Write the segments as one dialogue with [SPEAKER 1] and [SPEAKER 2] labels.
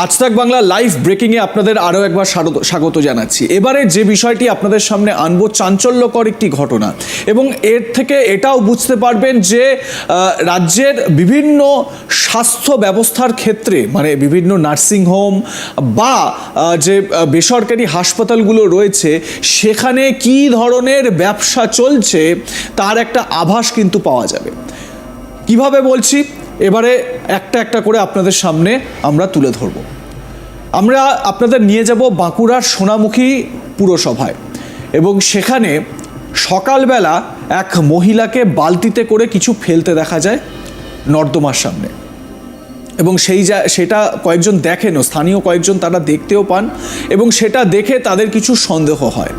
[SPEAKER 1] আজ তাক বাংলা লাইভ ব্রেকিংয়ে আপনাদের আরও একবার স্বাগত- জানাচ্ছি। এবারে যে বিষয়টি আপনাদের সামনে আনব চাঞ্চল্যকর একটি ঘটনা এবং এর থেকে এটাও বুঝতে পারবেন যে রাজ্যের বিভিন্ন স্বাস্থ্য ব্যবস্থার ক্ষেত্রে মানে বিভিন্ন নার্সিং হোম বা যে বেসরকারি হাসপাতালগুলো রয়েছে, সেখানে কি ধরনের ব্যবসা চলছে, তার একটা আভাস কিন্তু পাওয়া যাবে। কীভাবে বলছি? এবারে একটা একটা করে আপনাদের সামনে আমরা তুলে ধরব। আমরা আপনাদের নিয়ে যাব বাঁকুড়ার সোনামুখী পুরসভায় এবং সেখানে সকালবেলা এক মহিলাকে বালতিতে করে কিছু ফেলতে দেখা যায় নর্দমার সামনে। এবং সেই যা, সেটা কয়েকজন দেখেনও, স্থানীয় কয়েকজন তারা দেখতেও পান এবং সেটা দেখে তাদের কিছু সন্দেহ হয়।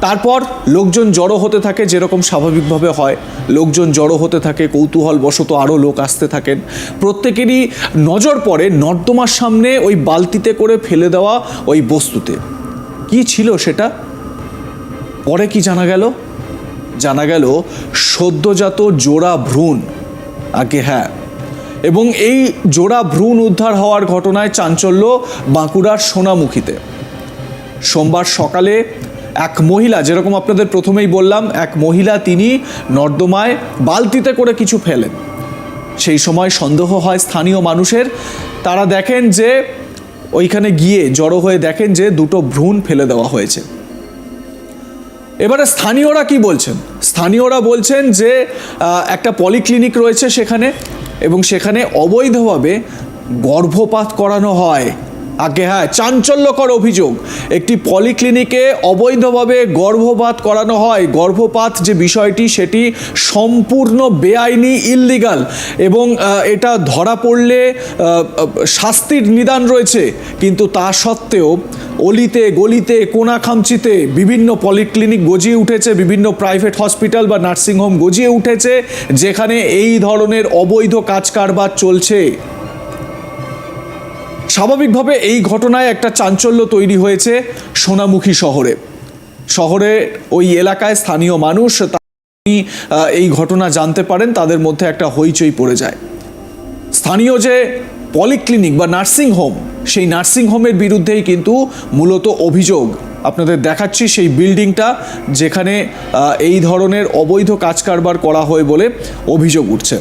[SPEAKER 1] তারপর লোকজন জড়ো হতে থাকে যেরকম স্বাভাবিকভাবে হয়। লোকজন জড়ো হতে থাকে কৌতূহল বশত আরও লোক আসতে থাকেন। প্রত্যেকেরই নজর পড়ে নর্দমার সামনে ওই বালতিতে করে ফেলে দেওয়া ওই বস্তুতে। কি ছিল সেটা? পরে কি জানা গেল? জানা গেল সদ্যজাত জোড়া ভ্রূণ। আগে হ্যাঁ। এবং এই জোড়া ভ্রূণ উদ্ধার হওয়ার ঘটনায় চাঞ্চল্য বাঁকুড়ার সোনামুখীতে। সোমবার সকালে এক মহিলা, যেরকম আপনাদের প্রথমেই বললাম, এক মহিলা তিনি নর্দমায় বালতিতে করে কিছু ফেলেন। সেই সময় সন্দেহ হয় স্থানীয় মানুষের। তারা দেখেন যে ওইখানে গিয়ে জড়ো হয়ে দেখেন যে দুটো ভ্রূণ ফেলে দেওয়া হয়েছে। এবারে স্থানীয়রা কি বলছেন? স্থানীয়রা বলছেন যে একটা পলিক্লিনিক রয়েছে সেখানে এবং সেখানে অবৈধভাবে গর্ভপাত করানো হয়। আগে হ্যাঁ চাঞ্চল্যকর অভিযোগ। একটি পলিক্লিনিকে অবৈধভাবে গর্ভপাত করানো হয়। গর্ভপাত যে বিষয়টি, সেটি সম্পূর্ণ বেআইনি ইললিগাল এবং এটা ধরা পড়লে শাস্তির নিদান রয়েছে। কিন্তু তা সত্ত্বেও অলিতে, গলিতে কোনা খামচিতে বিভিন্ন পলিক্লিনিক গজিয়ে উঠেছে, বিভিন্ন প্রাইভেট হসপিটাল বা নার্সিংহোম গজিয়ে উঠেছে, যেখানে এই ধরনের অবৈধ কাজ কারবার চলছে। স্বাভাবিকভাবে এই ঘটনায় একটা চাঞ্চল্য তৈরি হয়েছে সোনামুখী শহরে। শহরে ওই এলাকায় স্থানীয় মানুষ এই ঘটনা জানতে পারেন, তাদের মধ্যে একটা হইচই পড়ে যায়। স্থানীয় যে পলিক্লিনিক বা নার্সিং হোম, সেই নার্সিং হোমের বিরুদ্ধেই কিন্তু মূলত অভিযোগ। আপনাদের দেখাচ্ছি সেই বিল্ডিংটা, যেখানে এই ধরনের অবৈধ কাজ কারবার করা হয় বলে অভিযোগ উঠছে।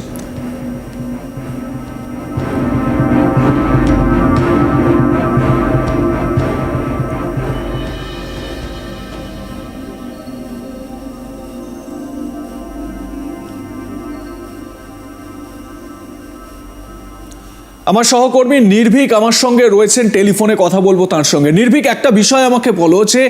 [SPEAKER 1] আমার সহকর্মী নির্ভীক আমার সঙ্গে রয়েছেন টেলিফোনে কথা বলব তার সঙ্গে। নির্ভীক একটা বিষয় আমাকে বলো যে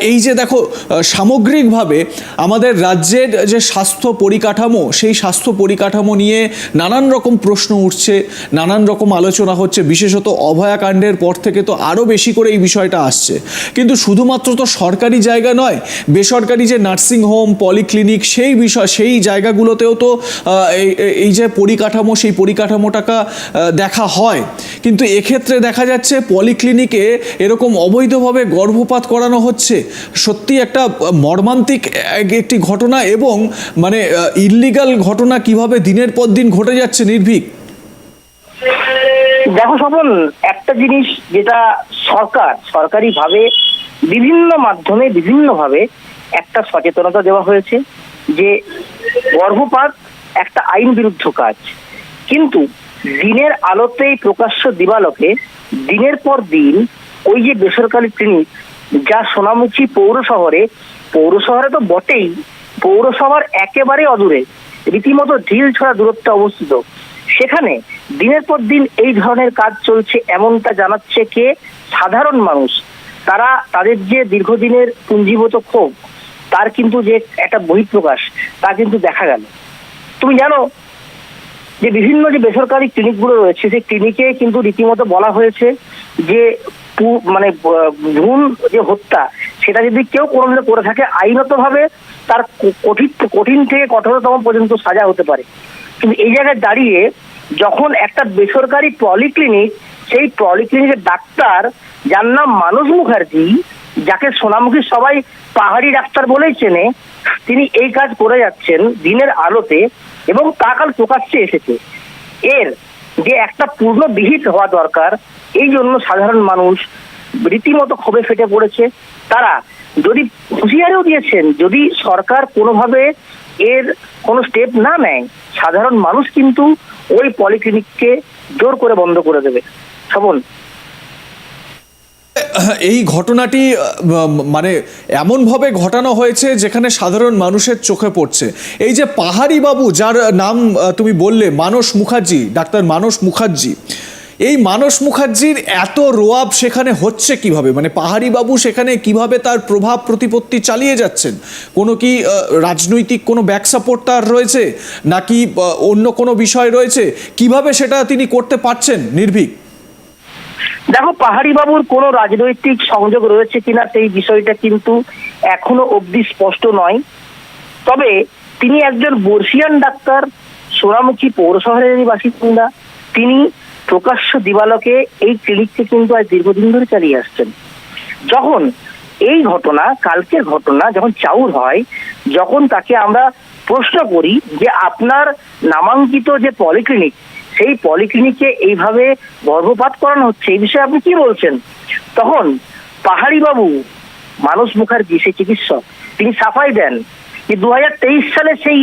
[SPEAKER 1] এই যে দেখো সামগ্রিকভাবে আমাদের রাজ্যের যে স্বাস্থ্য পরিকাঠামো সেই স্বাস্থ্য পরিকাঠামো নিয়ে নানান রকম প্রশ্ন উঠছে নানান রকম আলোচনা হচ্ছে বিশেষত অভয়াকাণ্ডের পর থেকে তো আরও বেশি করে এই বিষয়টা আসছে। কিন্তু শুধুমাত্র তো সরকারি জায়গা নয় বেসরকারি যে নার্সিং হোম পলিক্লিনিক সেই বিষয় সেই জায়গাগুলোতেও তো এই- যে পরিকাঠামো সেই পরিকাঠামোটাকে আহ, দেখা হয়। কিন্তু এক্ষেত্রে দেখা যাচ্ছে পলিক্লিনিকে এরকম অবৈধভাবে গর্ভপাত করানো হচ্ছে। সত্যি একটা মর্মান্তিক এক- একটি ঘটনা এবং মানে ইললিগাল ঘটনা কীভাবে দিনের পর দিন ঘটে যাচ্ছে নির্ভীক?
[SPEAKER 2] দেখো স্বপন একটা জিনিস যেটা সরকার সরকারি ভাবে বিভিন্ন মাধ্যমে বিভিন্ন ভাবে একটা সচেতনতা দেওয়া হয়েছে যে গর্ভপাত একটা আইন বিরুদ্ধ কাজ। কিন্তু দিনের আলোতেই প্রকাশ্য দিবালোকে দিনের পর দিন ওই যে বেসরকারি ক্লিনিক যা সোনামুখী পৌর শহরে পৌর শহরে তো বটেই, পৌরসভার একেবারে অদূরে, রীতিমতো ঢিল ছড়া দূরত্বে অবস্থিত। সেখানে দিনের পর দিন এই ধরনের কাজ চলছে এমনটা জানাচ্ছে কে? সাধারণ মানুষ। তারা, তাদের যে দীর্ঘদিনের পুঞ্জীভূত ক্ষোভ, তার কিন্তু যে একটা বহিঃপ্রকাশ, তা কিন্তু দেখা গেল। তুমি জানো যে বিভিন্ন যে বেসরকারি ক্লিনিকগুলো রয়েছে, সেই ক্লিনিকে কিন্তু রীতিমতো বলা হয়েছে যে মানে ভ্রূণ যে হত্যা, সেটা যদি কেউ কোনো করে থাকে আইনত ভাবে তার কঠিন কঠিন থেকে কঠোরতম পর্যন্ত সাজা হতে পারে। কিন্তু এই জায়গায় দাঁড়িয়ে যখন একটা বেসরকারি পলিক্লিনিক, সেই পলিক্লিনিকের ডাক্তার, যার নাম মানুষ মুখার্জি, যাকে সোনামুখী সবাই পাহাড়ি ডাক্তার বলেই চেনে, তিনি এই কাজ করে যাচ্ছেন দিনের আলোতে। এবং তা কাল প্রকাশ্যে এসেছে। এর যে একটা পূর্ণ বিহিত হওয়া দরকার, এই জন্য সাধারণ মানুষ রীতিমতো ক্ষোভে ফেটে পড়েছে। তারা যদি হুঁশিয়ারিও দিয়েছেন, যদি সরকার কোনোভাবে এর কোনো স্টেপ না নেয়, সাধারণ মানুষ কিন্তু ওই পলিক্লিনিককে জোর করে বন্ধ করে দেবে। শোভন
[SPEAKER 1] এই ঘটনাটি মানে এমনভাবে ঘটানো হয়েছে যেখানে সাধারণ মানুষের চোখে পড়ছে। এই যে পাহাড়ি বাবু, যার নাম তুমি বললে, মানস মুখার্জি, ডাক্তার মানস মুখার্জি। এই মানস মুখার্জির এত রোয়াব সেখানে হচ্ছে কীভাবে? মানে পাহাড়ি বাবু সেখানে কীভাবে তার প্রভাব প্রতিপত্তি চালিয়ে যাচ্ছেন? কোনো কি রাজনৈতিক কোনো ব্যাক সাপোর্ট তার রয়েছে? নাকি অন্য কোনো বিষয় রয়েছে? কীভাবে সেটা তিনি করতে পারছেন নির্ভীক?
[SPEAKER 2] দেখো পাহাড়ি বাবুর কোনো রাজনৈতিক সংযোগ রয়েছে কিনা সেই বিষয়টা কিন্তু এখনও অবধি স্পষ্ট নয়। তবে তিনি একজন বর্ষিয়ান ডাক্তার, সোনামুখী পৌর শহরেরই বাসিন্দা, তিনি প্রকাশ্য দিবালকে এই ক্লিনিককে কিন্তু আজ দীর্ঘদিন ধরে চালিয়ে আসছেন। যখন এই ঘটনা, কালকের ঘটনা যখন চাউর হয়, যখন তাকে আমরা প্রশ্ন করি যে আপনার নামাঙ্কিত যে পলিক্লিনিক সেই পলিক্লিনিকে এইভাবে গর্ভপাত করানো হচ্ছে, এই বিষয়ে আপনি কি বলছেন? তখন পাহাড়ি বাবু মানস মুখার্জি, সেই চিকিৎসক, তিনি সাফাই দেন যে দুহাজার তেইশ সালে সেই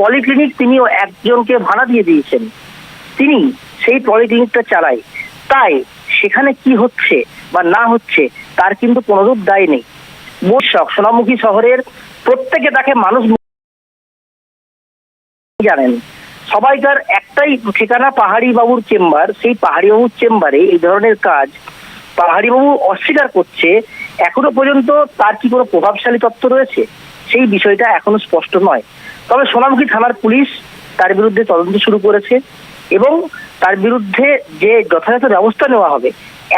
[SPEAKER 2] পলিক্লিনিক তিনিও একজনকে ভাড়া দিয়ে দিয়েছেন। তিনি সেই পলিক্লিনিকটা চালায়। তাই সেখানে কি হচ্ছে বা না হচ্ছে তার কিন্তু কোনোরূপ দায় নেই। বৈশাখ সোনামুখী শহরের প্রত্যেকে তাকে মানুষ জানেন। সবাইকার একটাই ঠিকানা পাহাড়ি বাবুর চেম্বার, সেই পাহাড়ি বাবুর চেম্বারে এই ধরনের কাজ পাহাড়ি বাবু অস্বীকার করছে। এখনও পর্যন্ত তার কি কোনো প্রভাবশালী তত্ত্ব রয়েছে? সেই বিষয়টা এখনও স্পষ্ট নয়। তবে সোনামুখী থানার পুলিশ তার বিরুদ্ধে তদন্ত শুরু করেছে এবং তার বিরুদ্ধে যে যথাযথ ব্যবস্থা নেওয়া হবে,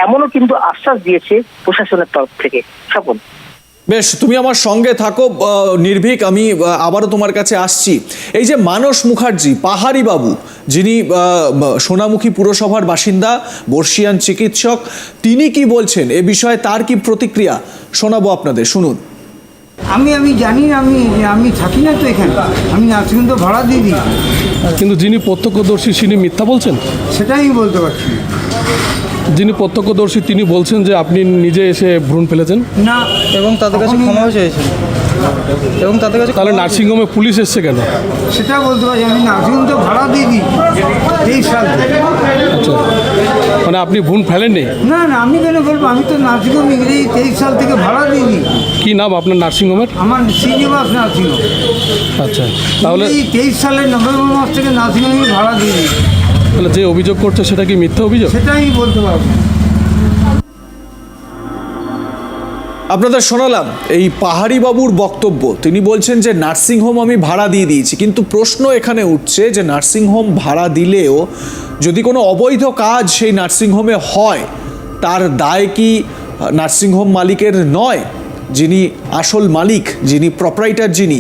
[SPEAKER 2] এমনও কিন্তু আশ্বাস দিয়েছে প্রশাসনের তরফ থেকে। স্বপন
[SPEAKER 1] বেশ তুমি আমার সঙ্গে থাকো নির্ভীক আমি আবারও তোমার কাছে আসছি। এই যে মানস মুখার্জি পাহাড়ি বাবু যিনি সোনামুখী পুরসভার বাসিন্দা বর্ষিয়ান চিকিৎসক তিনি কি বলছেন? এ বিষয়ে তার কি প্রতিক্রিয়া? শোনাবো আপনাদের শুনুন।
[SPEAKER 3] আমি আমি জানি না আমি আমি থাকি না তো এখানে। আমি নার্সিং কিন্তু ভাড়া দিয়ে দিই।
[SPEAKER 4] কিন্তু যিনি প্রত্যক্ষদর্শী তিনি মিথ্যা বলছেন?
[SPEAKER 3] সেটাই আমি বলতে পারছি।
[SPEAKER 4] যিনি প্রত্যক্ষদর্শী তিনি বলছেন যে আপনি নিজে এসে ভ্রূণ ফেলেছেন।
[SPEAKER 3] না
[SPEAKER 5] এবং তাদের কাছে ক্ষমাও। চেয়েছেন। এবং তাদের কাছে
[SPEAKER 4] তাহলে নার্সিংহোমে পুলিশ এসছে কেন?
[SPEAKER 3] সেটা বলতে পারছি আমি নার্সিং তো ভাড়া দিয়ে দিই এই সাল। থেকে।
[SPEAKER 4] আচ্ছা। মানে আপনি ভ্রূণ ফেলেননি?
[SPEAKER 3] না না আমি কেন বলব? আমি তো নার্সিংহোম ইংরেজি তেইশ সাল থেকে ভাড়া দিই
[SPEAKER 4] কি নাম আপনার নার্সিংহোমের?
[SPEAKER 3] আমার শ্রীনিবাস নার্সিংহোম।
[SPEAKER 4] আচ্ছা তাহলে
[SPEAKER 3] এই তেইশ সালের নভেম্বর মাস থেকে নার্সিংহোমে ভাড়া দিয়ে দিই
[SPEAKER 4] তাহলে যে অভিযোগ করছে সেটা কি মিথ্যা অভিযোগ?
[SPEAKER 3] সেটাই বলতে পারব।
[SPEAKER 1] আপনাদের শোনালাম এই পাহাড়ি বাবুর বক্তব্য। তিনি বলছেন যে নার্সিংহোম আমি ভাড়া দিয়ে দিয়েছি। কিন্তু প্রশ্ন এখানে উঠছে যে নার্সিংহোম ভাড়া দিলেও যদি কোনো অবৈধ কাজ সেই নার্সিংহোমে হয় তার দায় কি নার্সিংহোম মালিকের নয়? যিনি আসল মালিক যিনি প্রপারাইটার যিনি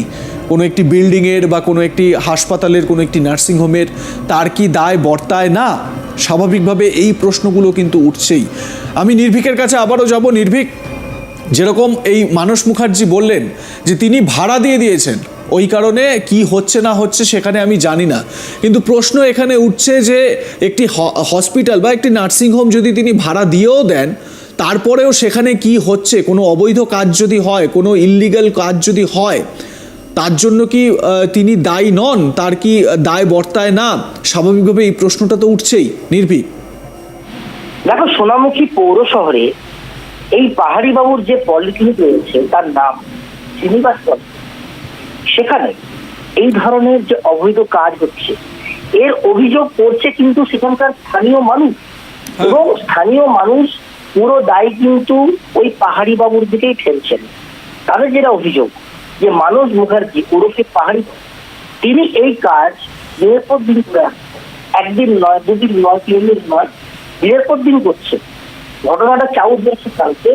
[SPEAKER 1] কোনো একটি বিল্ডিংয়ের বা কোনো একটি হাসপাতালের, কোনো একটি নার্সিংহোমের তার কি দায় বর্তায়? না, স্বাভাবিকভাবে এই প্রশ্নগুলো কিন্তু উঠছেই। আমি নির্ভীকের কাছে আবারও যাব। নির্ভীক, যেরকম এই মানস মুখার্জি বললেন যে তিনি ভাড়া দিয়ে দিয়েছেন। ওই কারণে কি হচ্ছে না হচ্ছে সেখানে আমি জানি না। কিন্তু প্রশ্ন এখানে উঠছে যে একটি হসপিটাল বা একটি নার্সিংহোম যদি তিনি ভাড়া দিয়েও দেন, তারপরেও সেখানে কি হচ্ছে? কোনো অবৈধ কাজ যদি হয়, কোনো ইল্লিগাল কাজ যদি হয় তার জন্য কি তিনি দায়ী নন? তার কি দায় বর্তায় না? স্বাভাবিকভাবে এই প্রশ্নটা তো উঠছেই নির্ভীক।
[SPEAKER 2] দেখো সোনামুখী পৌর শহরে এই পাহাড়ি বাবুর যে পলিক্লিনিক রয়েছে তার নাম শ্রীনিবাস সেখানে এই ধরনের যে অবৈধ কাজ হচ্ছে এর অভিযোগ করছে কিন্তু সেখানকার স্থানীয় মানুষ। এবং স্থানীয় মানুষ পুরো দায় কিন্তু ওই পাহাড়ি বাবুর দিকেই ফেলছেন। তাদের যেটা অভিযোগ যে মানস মুখার্জি ওরফে পাহাড়ি। তিনি এই কাজ দিনের পর দিন করে একদিন নয়, দুদিন নয় তিন দিন নয় দিনের পর দিন করছে ঘটনাটা চাউর দিয়েছে কালকে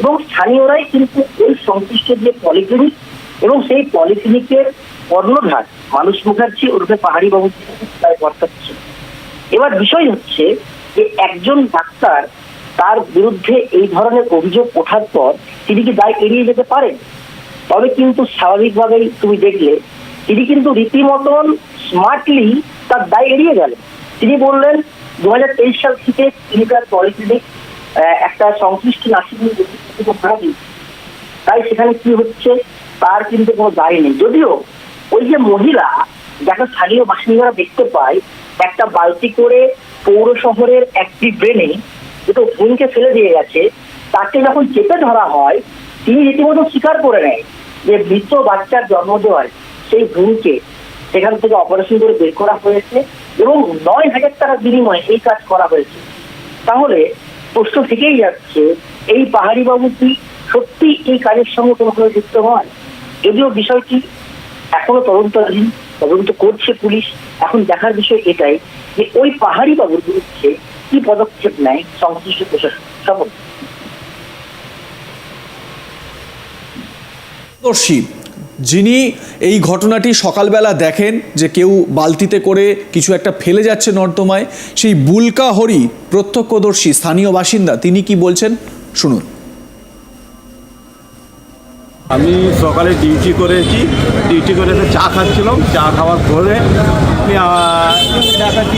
[SPEAKER 2] এবং স্থানীয়রাই কিন্তু এই সংশ্লিষ্ট যে পলিক্লিনিক এবং সেই পলিক্লিনিকের কর্ণধার মানুষ মুখার্জি ওরফে পাহাড়ি বাবু তাই বর্তাচ্ছে এবার বিষয় হচ্ছে যে একজন ডাক্তার তার বিরুদ্ধে এই ধরনের অভিযোগ ওঠার পর তিনি কি দায় এড়িয়ে যেতে পারেন? তবে কিন্তু স্বাভাবিকভাবেই তুমি দেখলে, তিনি কিন্তু রীতিমতন স্মার্টলি তার দায় এড়িয়ে গেলেন। তিনি বললেন দু হাজার তেইশ সাল থেকে ক্লিনিকাল পলিক্লিনিক একটা সংশ্লিষ্ট নার্সিং তাই সেখানে কি হচ্ছে? তার কিন্তু কোনো দায় নেই। যদিও ওই যে মহিলা, যাকে স্থানীয় বাসিন্দারা দেখতে পায়, একটা বালতি করে পৌর শহরের একটি ড্রেনে দুটো বোনকে ফেলে দিয়ে গেছে, তাকে যখন চেপে ধরা হয় তিনি রীতিমতো স্বীকার করে নেয় যে মৃত বাচ্চার জন্ম দেওয়ার সেই ভ্রূণকে সেখান থেকে অপারেশন করে বের করা হয়েছে এবং নয় হাজার টাকার বিনিময়ে এই কাজ করা হয়েছে। তাহলে প্রশ্ন থেকেই যাচ্ছে, এই পাহাড়ি বাবু কি সত্যি এই কাজের সঙ্গে কোনোভাবে যুক্ত হয় যদিও বিষয়টি এখনও তদন্তাধীন, তদন্ত করছে পুলিশ। এখন দেখার বিষয় এটাই যে ওই পাহাড়ি বাবুর বিরুদ্ধে কি পদক্ষেপ নেয় সংশ্লিষ্ট প্রশাসন
[SPEAKER 1] দর্শী যিনি এই ঘটনাটি সকালবেলা দেখেন যে কেউ বালতিতে করে কিছু একটা ফেলে যাচ্ছে নর্দমায়, সেই বুলকা হরি প্রত্যক্ষদর্শী, স্থানীয় বাসিন্দা, তিনি কি বলছেন? শুনুন।
[SPEAKER 6] আমি সকালে ডিউটি করেছি, ডিউটি করে চা খাচ্ছিলাম, চা খাওয়ার পরে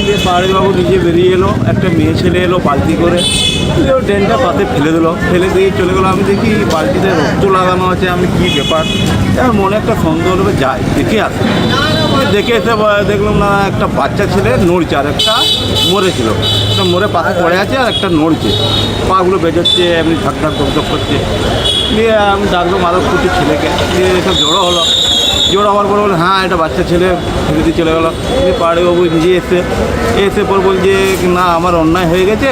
[SPEAKER 6] দিয়ে পাহাড়িবাবু নিজে বেরিয়ে এলো, একটা মেয়ে ছেলে এলো বালতি করে। ও ড্রেনটা পাতে ফেলে দিলো। ফেলে দিয়ে চলে গেলো। আমি দেখি বালতিতে রক্ত লাগানো আছে, আমি কি ব্যাপার? মনে একটা সন্দেহ হলে যাই, দেখে আসি। দেখে এসে দেখলাম, না একটা বাচ্চা ছেলে নড়ছে, আর একটা মরেছিল। একটা মরে পাতে পড়ে আছে, আর একটা নড়ছে। পাগুলো বেজোচ্ছে, এমনি ধক ধক করছে। দিয়ে আমি ডাকলাম আরও কুটি ছেলেকে। দিয়ে এসব জড়ো হলো। জড়ো হওয়ার পর বলে হ্যাঁ এটা বাচ্চা ছেলে দিয়ে চলে গেলো। দিয়ে পাহাড়িবাবু নিজে এসে এসে পর বলছে না, আমার অন্যায় হয়ে গেছে,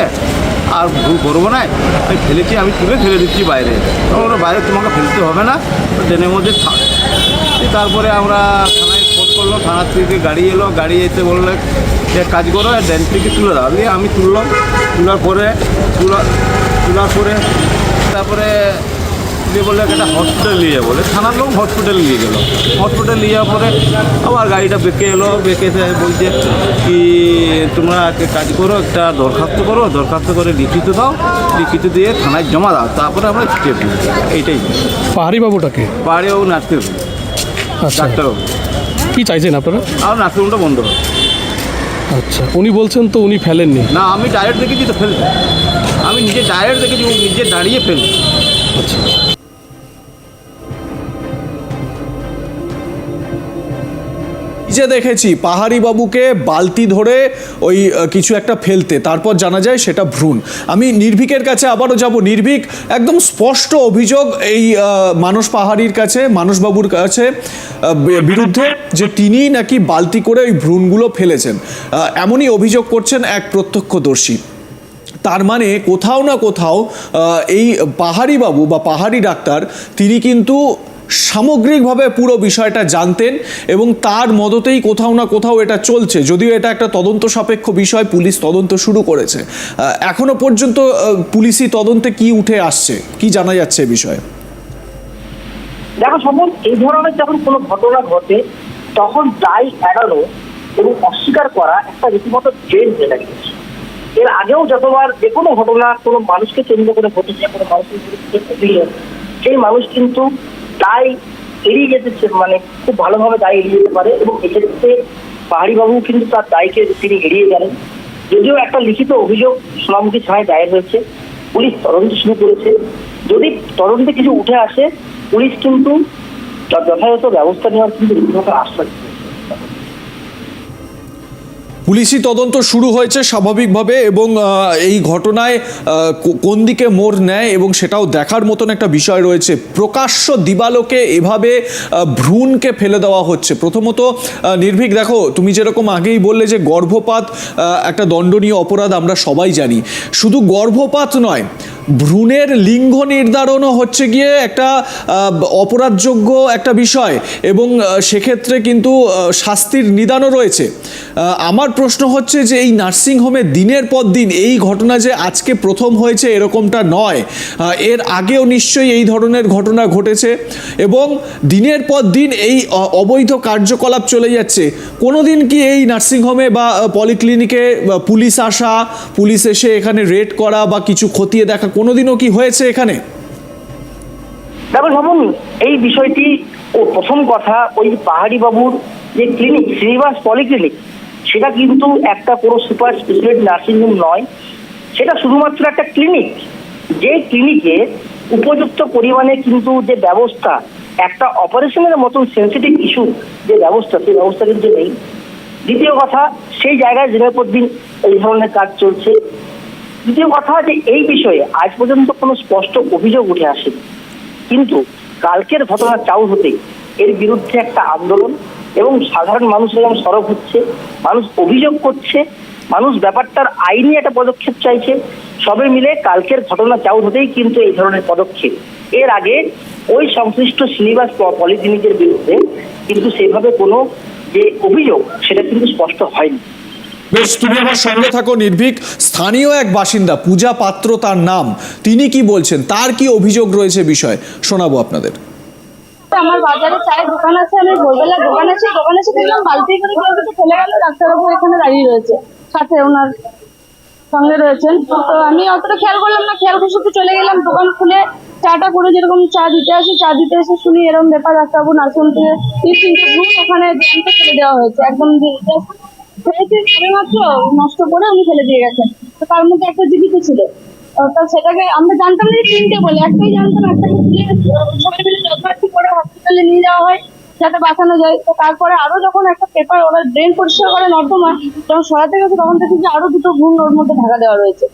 [SPEAKER 6] আর ভুল করব না। আমি ফেলেছি, আমি তুলে ফেলে দিচ্ছি বাইরে। ওরা বাইরে তোমাকে ফেলতে হবে না, ট্রেনের মধ্যে থাক। তারপরে আমরা থানায় ফোন করল থানার থেকে গাড়ি এলো, গাড়ি এসে বলল এক কাজ করো ড্যান্স থেকে তুলে দাও। আমি তুললাম, তোলার পরে, তুলা, তোলার পরে, তারপরে দিয়ে বলল একটা হসপিটাল নিয়ে যাব বলে থানার লোক হসপিটাল নিয়ে গেলো। হসপিটাল নিয়ে যাওয়ার পরে আবার গাড়িটা বেঁকে এলো বেঁকে বলছে কি তোমরা একটা কাজ করো একটা দরখাস্ত করো দরখাস্ত করে লিখিত দাও লিখিত দিয়ে থানায় জমা দাও তারপরে আমরা স্টেপ নিই এইটাই।
[SPEAKER 4] পাহাড়ি বাবুটাকে
[SPEAKER 6] পাহাড়িবাবু নাচতে
[SPEAKER 4] আচ্ছা।
[SPEAKER 6] ডাক্তারবাবু।
[SPEAKER 4] কী চাইছেন আপনারা?
[SPEAKER 6] আর নার্সিংহোমটা বন্ধ। হবে
[SPEAKER 4] আচ্ছা উনি বলছেন তো উনি ফেলেননি।
[SPEAKER 6] না আমি ডাইরেক্ট দেখেছি তো ফেলতে আমি নিজে ডাইরেক্ট দেখেছি নিজে দাঁড়িয়ে ফেলতে
[SPEAKER 4] আচ্ছা।
[SPEAKER 1] যে দেখেছি, পাহাড়ি বাবুকে বালতি ধরে ওই কিছু একটা ফেলতে, তারপর জানা যায় সেটা ভ্রূণ। আমি নির্ভীকের কাছে আবারও যাব। নির্ভীক, একদম স্পষ্ট অভিযোগ এই মানস পাহাড়ির কাছে মানসবাবুর কাছে বিরুদ্ধে যে তিনি নাকি বালতি করে ওই ভ্রূণগুলো ফেলেছেন। এমনই অভিযোগ করছেন এক প্রত্যক্ষদর্শী। তার মানে কোথাও না কোথাও এই পাহাড়ি বাবু বা পাহাড়ি ডাক্তার, তিনি কিন্তু সামগ্রিকভাবে পুরো বিষয়টা জানতেন এবং তার মদতেই কোথাও না কোথাও এটা চলছে। যদিও এটা একটা তদন্ত সাপেক্ষ বিষয়, পুলিশ তদন্ত শুরু করেছে। এখনও পর্যন্ত পুলিশি তদন্তে কি উঠে আসছে? কি জানা যাচ্ছে এ বিষয়ে?
[SPEAKER 2] দেখো সম্ভব এই ধরনের যখন কোনো ঘটনা ঘটে, তখন দায় এড়ানো এবং অস্বীকার করা একটা রীতিমতো ট্রেন হয়ে এর আগেও যতবার যে কোনো ঘটনা কোনো মানুষকে কেন্দ্র করে ঘটেছে, কোনো মানুষের সেই মানুষ কিন্তু দায় এড়িয়ে যেতে মানে খুব ভালোভাবে দায় এড়িয়ে যেতে পারে এবং এক্ষেত্রে পাহাড়িবাবু কিন্তু তার দায়কে তিনি এড়িয়ে গেলেন যদিও একটা লিখিত অভিযোগ সোনামুখী থানায় দায়ের হয়েছে, পুলিশ তদন্ত শুরু করেছে যদি তদন্তে কিছু উঠে আসে, পুলিশ কিন্তু যথাযথ ব্যবস্থা নেওয়ার কিন্তু আশ্বাস।
[SPEAKER 1] পুলিশি তদন্ত শুরু হয়েছে স্বাভাবিকভাবে এবং এই ঘটনায় কোন দিকে মোড় নেয় এবং সেটাও দেখার মতন একটা বিষয় রয়েছে। প্রকাশ্য দিবালোকে এভাবে ভ্রূণকে ফেলে দেওয়া হচ্ছে। প্রথমত নির্ভীক, দেখো, তুমি যেরকম আগেই বললে যে গর্ভপাত একটা দণ্ডনীয় অপরাধ আমরা সবাই জানি। শুধু গর্ভপাত নয় ভ্রূণের লিঙ্গ নির্ধারণও হচ্ছে গিয়ে একটা অপরাধযোগ্য একটা বিষয় এবং সেক্ষেত্রে কিন্তু শাস্তির নিদানও রয়েছে। আমার প্রশ্ন হচ্ছে যে এই নার্সিংহোমে দিনের পর দিন এই ঘটনা যে আজকে প্রথম হয়েছে এরকমটা নয় এর আগেও নিশ্চয়ই এই ধরনের ঘটনা ঘটেছে এবং দিনের পর দিন এই অবৈধ কার্যকলাপ চলে যাচ্ছে। কোনোদিন কি এই নার্সিংহোমে বা পলিক্লিনিকে পুলিশ আসা, পুলিশ এসে এখানে রেড করা বা কিছু খতিয়ে দেখা কোনোদিনও কি হয়েছে এখানে?
[SPEAKER 2] দেখো এই বিষয়টি, ও প্রথম কথা, ওই পাহাড়ি বাবুর যে ক্লিনিক শ্রীনিবাস পলিক্লিনিক সেটা কিন্তু একটা কোনো সুপার স্পেশালিটি নার্সিংহোম নয়। সেটা শুধুমাত্র একটা ক্লিনিক যে ক্লিনিকে উপযুক্ত পরিমাণে কিন্তু যে ব্যবস্থা, একটা অপারেশনের মতন সেন্সিটিভ ইস্যু যে ব্যবস্থা, সেই ব্যবস্থা কিন্তু নেই। দ্বিতীয় কথা, সেই জায়গায় দিনের পর দিন এই ধরনের কাজ চলছে। দ্বিতীয় কথা যে এই বিষয়ে আজ পর্যন্ত কোনো স্পষ্ট অভিযোগ উঠে আসেনি। কিন্তু কালকের ঘটনা চাউ হতে এর বিরুদ্ধে একটা আন্দোলন এবং সাধারণ মানুষ এরকম সরব হচ্ছে, মানুষ অভিযোগ করছে, মানুষ ব্যাপারটার আইনি একটা পদক্ষেপ চাইছে, সবে মিলে কালকের ঘটনা চাউ হতেই কিন্তু এই ধরনের পদক্ষেপ। এর আগে ওই সংশ্লিষ্ট প- পলিক্লিনিকের বিরুদ্ধে কিন্তু সেভাবে কোনো যে অভিযোগ, সেটা কিন্তু স্পষ্ট হয়নি।
[SPEAKER 1] বেশ, তুমি আমার সঙ্গে থাকো, নির্ভীক। স্থানীয় এক বাসিন্দা, পূজা পাত্র তার নাম। তিনি কি বলছেন? তার কি অভিযোগ রয়েছে বিষয়? শোনাবো আপনাদের।
[SPEAKER 7] আমার বাজারে চায়ের দোকান আছে, আমি ভোরবেলা দোকান আছে, দোকানে এসে দেখলাম বালতি করে কেউ কিছু ফেলে গেল ডাক্তারবাবু এখানে দাঁড়িয়ে রয়েছে। সাথে ওনার সঙ্গে রয়েছেন। তো আমি অতটা খেয়াল করলাম না, খেয়াল করতে চলে গেলাম, দোকান খুলে চাটা করে যেরকম চা দিতে আসি, চা দিতে এসে শুনি এরকম ব্যাপার, ডাক্তারবাবু নার্সিং থেকে তিন তিনটে রুম ওখানে দেওয়া হয়েছে। একদম মাত্র নষ্ট করে উনি ফেলে দিয়ে গেছেন। তো তার মধ্যে একটা জীবিত ছিল। তা সেটাকে আমরা জানতাম না তিনটে বলে। একটাই জানতাম, একটাকে যথার্থ করে হসপিটালে নিয়ে যাওয়া হয়, যাতে বাঁচানো যায়। তো তারপরে আরও যখন একটা পেপার ওরা ড্রেন পরিষ্কার করে নর্দমা, যখন সরাতে গেছে, তখন দেখি যে আরও দুটো ভুল ওর মধ্যে ঢাকা দেওয়া রয়েছে।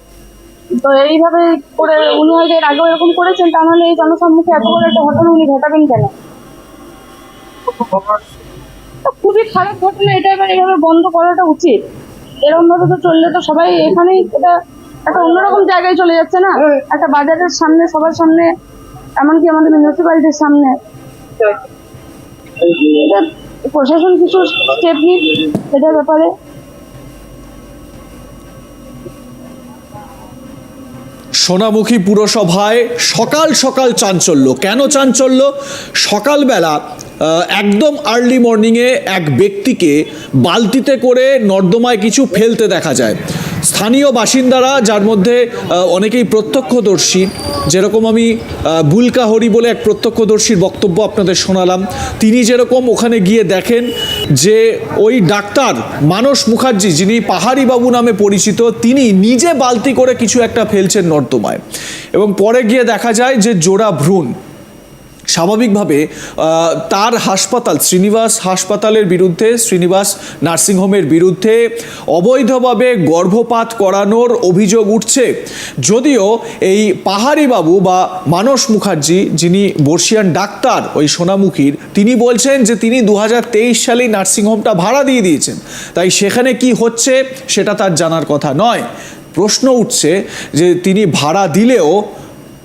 [SPEAKER 7] তো এইভাবে করে উনি হয়তো এর আগেও এরকম করেছেন, তা নাহলে এই জনসম্মুখে এত বড় একটা ঘটনা উনি ঘটাবেন কেন? খুবই খারাপ ঘটনা এটা এবার এভাবে বন্ধ করাটা উচিত। এরকম ভাবে তো চললে তো সবাই এখানেই এটা একটা অন্যরকম জায়গায় চলে যাচ্ছে না? একটা বাজারের সামনে সবার সামনে এমনকি আমাদের মিউনিসিপ্যালিটির সামনে। এটা প্রশাসন কিছু স্টেপ নিক এটার ব্যাপারে।
[SPEAKER 1] সোনামুখী পুরসভায় সকাল সকাল চাঞ্চল্য। কেন চাঞ্চল্য? সকালবেলা একদম আর্লি মর্নিংয়ে এক ব্যক্তিকে বালতিতে করে নর্দমায় কিছু ফেলতে দেখা যায়। স্থানীয় বাসিন্দারা, যার মধ্যে অনেকেই প্রত্যক্ষদর্শী, যেরকম আমি বুলকা হরি বলে এক প্রত্যক্ষদর্শীর বক্তব্য আপনাদের শোনালাম, তিনি যেরকম ওখানে গিয়ে দেখেন যে ওই ডাক্তার মানস মুখার্জি, যিনি পাহাড়ি বাবু নামে পরিচিত, তিনি নিজে বালতি করে কিছু একটা ফেলছেন নর্দমায়। এবং পরে গিয়ে দেখা যায় যে জোড়া ভ্রূণ। স্বাভাবিকভাবে তার হাসপাতাল, শ্রীনিবাস হাসপাতালের বিরুদ্ধে, শ্রীনিবাস নার্সিংহোমের বিরুদ্ধে অবৈধভাবে গর্ভপাত করানোর অভিযোগ উঠছে। যদিও এই পাহাড়ি বাবু বা মানস মুখার্জি, যিনি বর্ষিয়ান ডাক্তার, ওই সোনামুখীর, তিনি বলছেন যে তিনি দু সালেই নার্সিংহোমটা ভাড়া দিয়ে দিয়েছেন। তাই সেখানে কি হচ্ছে, সেটা তার জানার কথা নয়। প্রশ্ন উঠছে যে তিনি ভাড়া দিলেও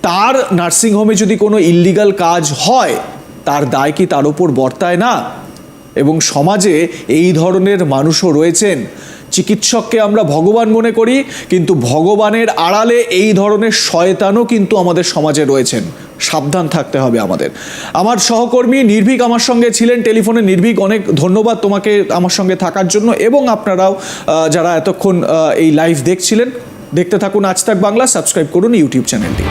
[SPEAKER 1] তার নার্সিংহোমে যদি কোনো ইল্লিগাল কাজ হয়, তার দায় কি তার উপর বর্তায় না? এবং সমাজে এই ধরনের মানুষও রয়েছেন। চিকিৎসককে আমরা ভগবান মনে করি, কিন্তু ভগবানের আড়ালে এই ধরনের শয়তানও কিন্তু আমাদের সমাজে রয়েছেন। সাবধান থাকতে হবে আমাদের। আমার সহকর্মী নির্ভীক আমার সঙ্গে ছিলেন, টেলিফোনে নির্ভীক, অনেক ধন্যবাদ তোমাকে আমার সঙ্গে থাকার জন্য। এবং আপনারাও যারা এতক্ষণ এই লাইভ দেখছিলেন, দেখতে থাকুন আজ তাক বাংলা সাবস্ক্রাইব করুন ইউটিউব চ্যানেলটি